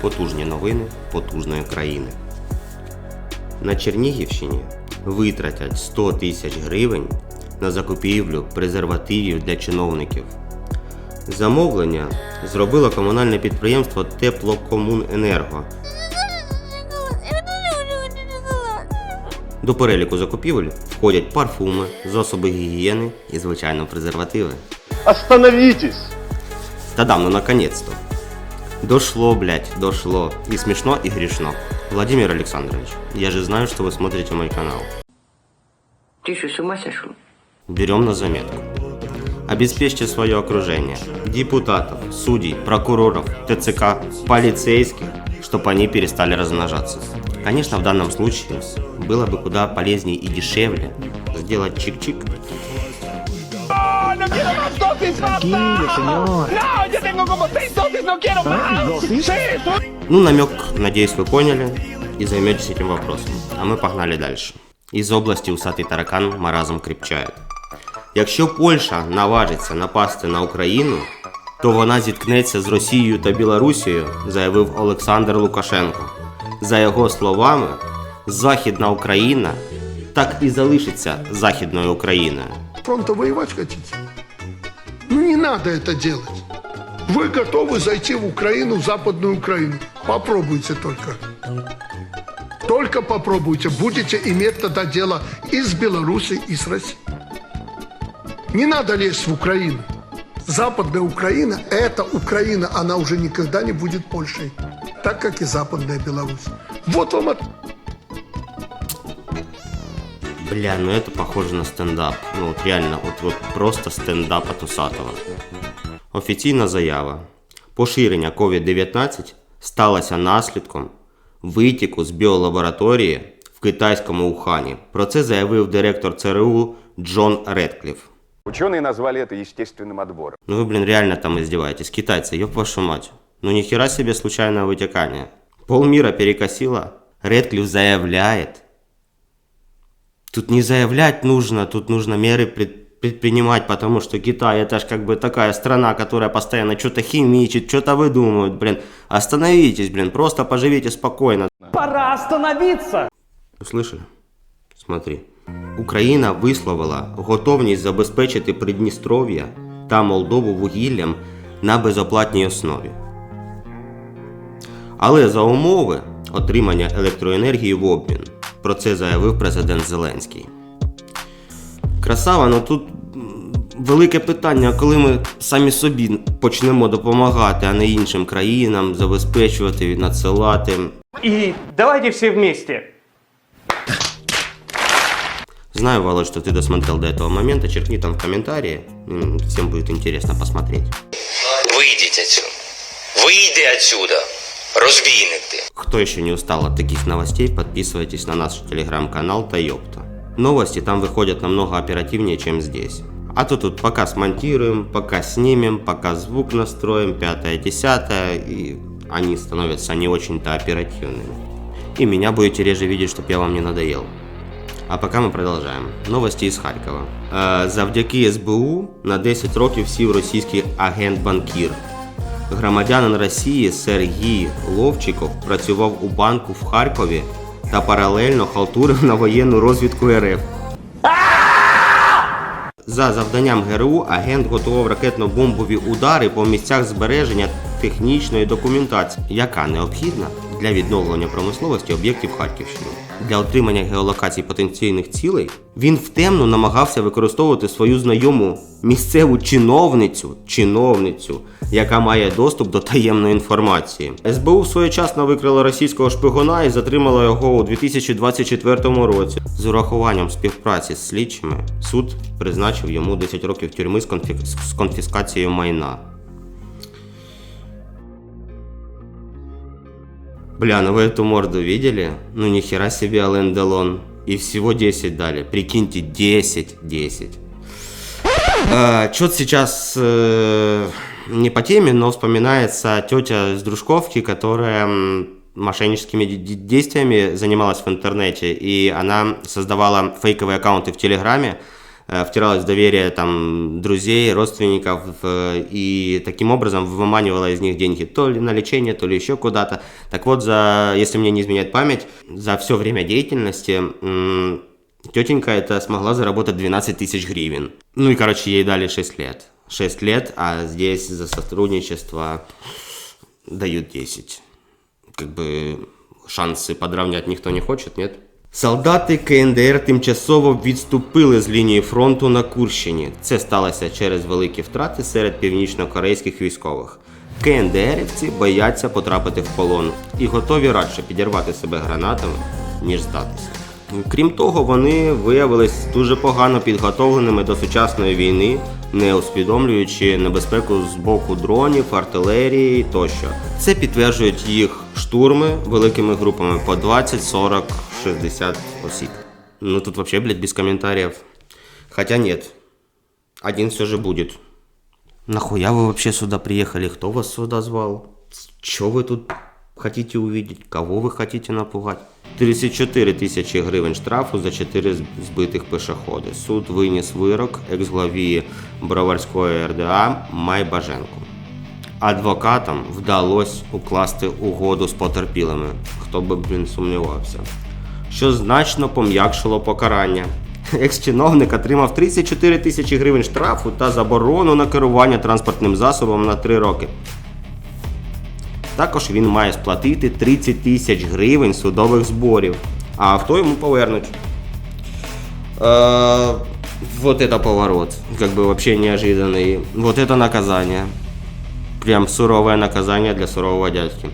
Потужні новини потужної країни. На Чернігівщині витратять 100 тисяч гривень на закупівлю презервативів для чиновників. Замовлення зробило комунальне підприємство Теплокомуненерго. До переліку закупівель входять парфуми, засоби гігієни і, звичайно, презервативи. Остановитесь! Та дам, ну наконец-то. Дошло, блядь, дошло. И смешно, и грешно. Владимир Александрович, я же знаю, что вы смотрите мой канал. Ты что, с ума сошел? Берем на заметку. Обеспечьте свое окружение. Депутатов, судей, прокуроров, ТЦК, полицейских, чтобы они перестали размножаться. Конечно, в данном случае было бы куда полезнее и дешевле сделать чик-чик señor. ¡No! ¡Ya tengo como seis dosis! ¡No quiero más! ¿Dosis? ¡Sí! Ну, намек, надеюсь, вы поняли и займетесь этим вопросом. А ми погнали дальше. Із області усатий таракан маразм кріпчає. Якщо Польща наважиться напасти на Україну, то вона зіткнеться з Росією та Білорусією, заявив Олександр Лукашенко. За його словами, Західна Україна так і залишиться Західною Україною. фронта воевать хотите? Ну не надо это делать. Вы готовы зайти в Украину, в Западную Украину. Попробуйте только. Только попробуйте. Будете иметь тогда дело и с Белоруссией, и с Россией. Не надо лезть в Украину. Западная Украина – это Украина. Она уже никогда не будет Польшей. Так, как и Западная Беларусь. Вот вам от... Бля, ну это похоже на стендап. Ну от реально, от, от просто стендап от Усатого. Офіційна заява. Поширення COVID-19 сталося наслідком витіку з біолабораторії в китайському Ухані. Про це заявив директор ЦРУ Джон Редкліф. Ученые назвали это естественным отбором. Ну вы, блин, реально там издеваетесь. Китайцы, ёб вашу мать. Ну нихера себе случайное вытекание. Полмира перекосило. Редклифф заявляет. Тут не заявлять нужно, тут нужно меры пред- предпринимать, потому что Китай это ж как бы такая страна, которая постоянно что-то химичит, что-то выдумывает, блин. Остановитесь, блин, просто поживите спокойно. Пора остановиться! Услышали? Смотри. Україна висловила готовність забезпечити Придністров'я та Молдову вугіллям на безоплатній основі. Але за умови отримання електроенергії в обмін. Про це заявив президент Зеленський. Красава, ну тут м, велике питання, коли ми самі собі почнемо допомагати, а не іншим країнам, забезпечувати, надсилати. И давайте все вместе. Знаю, Володь, что ты досмотрел до этого момента. Черкни там в комментарии. М, Всем будет интересно посмотреть. Вийдіть отсюда. Вийди отсюда. Розбійник ти. Кто еще не устал от таких новостей, подписывайтесь на наш телеграм-канал Тойопта. Новости там выходят намного оперативнее, чем здесь. А то тут пока смонтируем, пока снимем, пока звук настроим, пятое, десятое, и они становятся не очень-то оперативными. И меня будете реже видеть, чтобы я вам не надоел. А пока ми продовжаємо. Новості із Харкова. Е, завдяки СБУ на 10 років сів російський агент-банкір. Громадянин Росії Сергій Ловчиков працював у банку в Харкові та паралельно халтурив на воєнну розвідку РФ. За завданням ГРУ агент готував ракетно-бомбові удари по місцях збереження технічної документації, яка необхідна для відновлення промисловості об'єктів Харківщини. Для отримання геолокацій потенційних цілей він втемно намагався використовувати свою знайому місцеву чиновницю, чиновницю, яка має доступ до таємної інформації. СБУ своєчасно викрила російського шпигуна і затримала його у 2024 році. З урахуванням співпраці з слідчими суд призначив йому 10 років тюрми з, з конфіскацією майна. Бля, ну вы эту морду видели? Ну нихера себе Ален Делон. И всего 10 дали. Прикиньте, 10, 10. Э, Что-то сейчас э, не по теме, но вспоминается тетя с Дружковки, которая мошенническими де- де- действиями занималась в интернете. И она создавала фейковые аккаунты в Телеграме, втиралась в доверие там друзей, родственников э, и таким образом выманивала из них деньги то ли на лечение, то ли еще куда-то. Так вот, за, если мне не изменяет память, за все время деятельности тетенька эта смогла заработать 12 тысяч гривен. Ну и, короче, ей дали 6 лет. 6 лет, а здесь за сотрудничество дают 10. Как бы шанси подравнять ніхто не хоче, ні? Солдати КНДР тимчасово відступили з лінії фронту на Курщині. Це сталося через великі втрати серед північнокорейських військових. КНДРівці бояться потрапити в полон і готові радше підірвати себе гранатами, ніж здатися. Крім того, вони виявились дуже погано підготовленими до сучасної війни, не усвідомлюючи небезпеку з боку дронів, артилерії тощо. Це підтверджують їх штурми великими групами по 20, 40, 60 осіб. Ну тут вообще, блядь, без комментариев. Хотя нет. Один все же будет. Нахуя вы вообще сюда приехали? Кто вас сюда звал? Что вы тут хотите увидеть? Кого вы хотите напугать? 34 тисячі гривень штрафу за 4 з- збитих пешеходи. Суд виніс вирок екс-главі Броварської РДА Майбаженку. Адвокатам вдалося укласти угоду з потерпілими, хто би, блін, сумнівався, що значно пом'якшило покарання. Екс-чиновник отримав 34 тисячі гривень штрафу та заборону на керування транспортним засобом на 3 роки. Також він має сплатити 30 тисяч гривень судових зборів, а авто йому повернуть. Э, вот это поворот, как бы вообще неожиданный. Вот это наказание. Прям суровое наказание для сурового дядьки.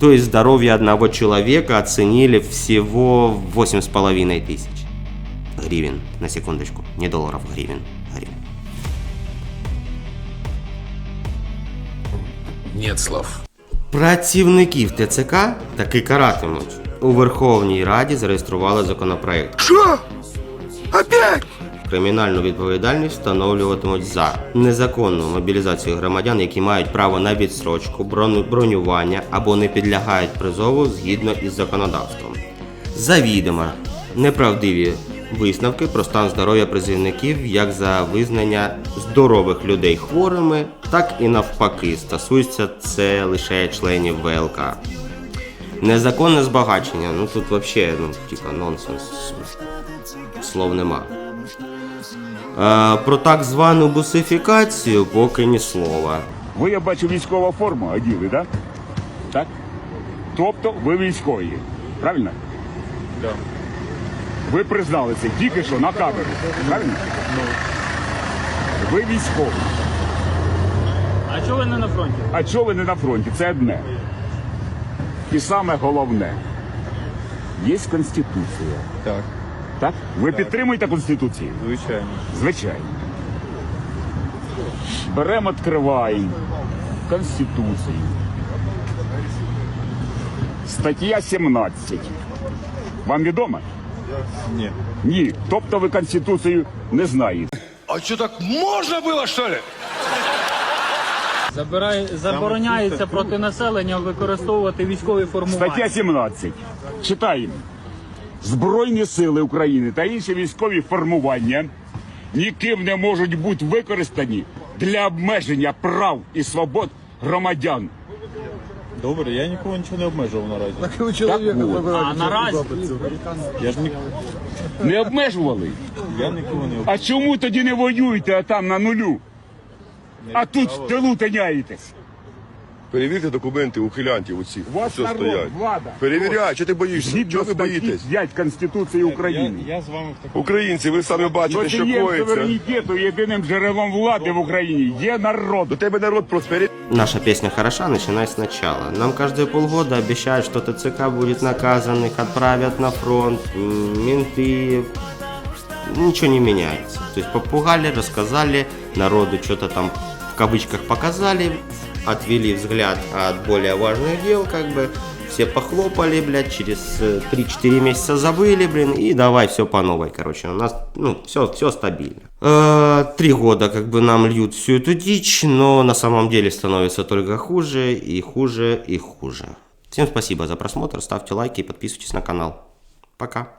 То есть здоровье одного человека оценили всего в 8,5 тысяч гривен, на секундочку, не долларов, гривен, гривен. Нет слов. Працівників ТЦК таки каратимуть. У Верховній Раді зареєстрували законопроект. Что? Опять? Кримінальну відповідальність встановлюватимуть за незаконну мобілізацію громадян, які мають право на відстрочку, брону- бронювання або не підлягають призову згідно із законодавством. Завідомо неправдиві висновки про стан здоров'я призовників як за визнання здорових людей хворими, так і навпаки. Стосується це лише членів ВЛК. Незаконне збагачення, ну тут взагалі, ну, типа, нонсенс. Слов нема. Е, про так звану бусифікацію поки ні слова. Ви, я бачу, військову форму оділи, так? Так? Тобто ви військові. Правильно? Так. Ви признали це тільки що на камеру. Правильно? Ви військові. А чого ви не на фронті? А чого ви не на фронті? Це одне. І саме головне. Є Конституція. Так, Так? Ви підтримуєте Конституцію? звичайно. Звичайно. Беремо, відкриваємо Конституцію. Стаття 17. Вам відомо? Ні. Ні. Тобто ви Конституцію не знаєте. А что, так можно было, что ли? Забирає, забороняється проти населення використовувати військові формування. Стаття 17. Читаємо. Збройні сили України та інші військові формування ніким не можуть бути використані для обмеження прав і свобод громадян. Добре, я нікого нічого не обмежував наразі. Так от. А наразі Я ж ні... Не обмежували. я нікого не обмежував. А чому тоді не воюєте, а там на нулю? А тут в тилу тиняєтесь. Перевірте документи ухилянтів оці, У вас що народ, стоять. влада. Перевіряй, що ти боїшся? Згідно Чого ви статті боїтесь? 5 Конституції України. Я, я з вами в такому... Українці, ви самі бачите, що Носієм коїться. суверенітету єдиним джерелом влади в Україні є народ. До тебе народ просперить. Наша песня хороша, начинай сначала. Нам каждые полгода обещают, что ТЦК будет наказан, их отправят на фронт, м, менты. Ничего не меняется. То есть попугали, рассказали, народу что-то там в кавычках показали, отвели взгляд от более важных дел, как бы. Все похлопали, блядь, через э, 3-4 месяца забыли, блин, и давай все по новой, короче. У нас, ну, все, все стабильно. Э, Три года, как бы, нам льют всю эту дичь, но на самом деле становится только хуже и хуже и хуже. Всем спасибо за просмотр, ставьте лайки и подписывайтесь на канал. Пока.